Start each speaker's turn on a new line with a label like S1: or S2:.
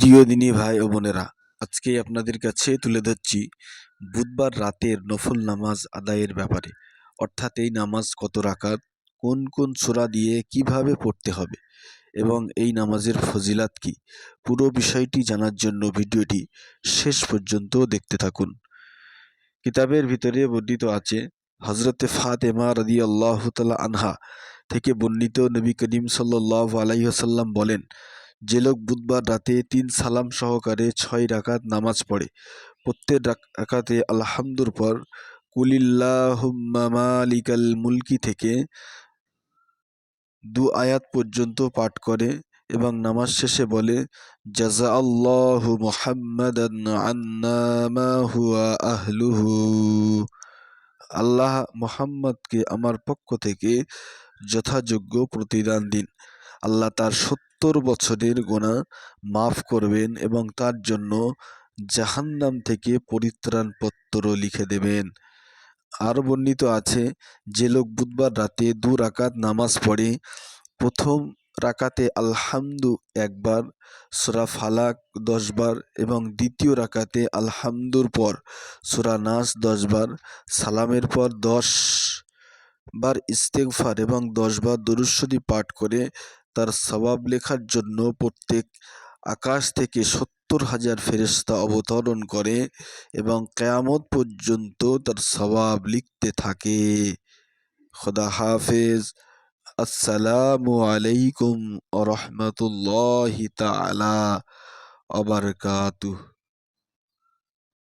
S1: প্রিয় দিনী ভাই ও বোনেরা আজকে আপনাদের কাছে তুলে ধরছি বুধবার রাতের নফল নামাজ আদায়ের ব্যাপারে। অর্থাৎ এই নামাজ কত রাকাত, কোন কোন সূরা দিয়ে কীভাবে পড়তে হবে এবং এই নামাজের ফজিলাত কি, পুরো বিষয়টি জানার জন্য ভিডিওটি শেষ পর্যন্ত দেখতে থাকুন। কিতাবের ভিতরে বর্ণিত আছে হজরতে ফাতেমা রদি আল্লাহ তালা আনহা থেকে বর্ণিত নবী করিম সাল্লাহ আলাইসাল্লাম বলেন যে লোক বুধবার রাতে তিন সালাম সহকারে ছয় রাকাত নামাজ পড়ে, প্রত্যেক রাকাতে আলহামদুর পর কুলিল্লাহুম্মালিকাল মুলকি থেকে দু আয়াত পর্যন্ত পাঠ করে এবং নামাজ শেষে বলে জাজা আল্লাহ হুয়া আহলুহু। আল্লাহ মোহাম্মদকে আমার পক্ষ থেকে যথাযোগ্য প্রতিদান দিন। আল্লাহ তার সত্তর বছরের গোনা মাফ করবেন এবং তার জন্য জাহান্নাম থেকে পরিত্রাণপত্র লিখে দেবেন। আরও বর্ণিত আছে, যে লোক বুধবার রাতে দু রাকাত নামাজ পড়ে, প্রথম রাকাতে আলহামদু একবার, সুরা ফালাক দশবার এবং দ্বিতীয় রাকাতে আলহামদুর পর, সুরা নাস দশবার, সালামের পর দশ বার ইস্তেগফার এবং দশবার দরুশ্বরী পাঠ করে তার সবাব লেখার জন্য প্রত্যেক আকাশ থেকে সত্তর হাজার ফেরিস্তা অবতরণ করে এবং কেয়ামত পর্যন্ত তার সবাব লিখতে থাকে। খোদা হাফেজ। আসসালামু আলাইকুম রহমতুল্লাহ তালা আবরকাতুহ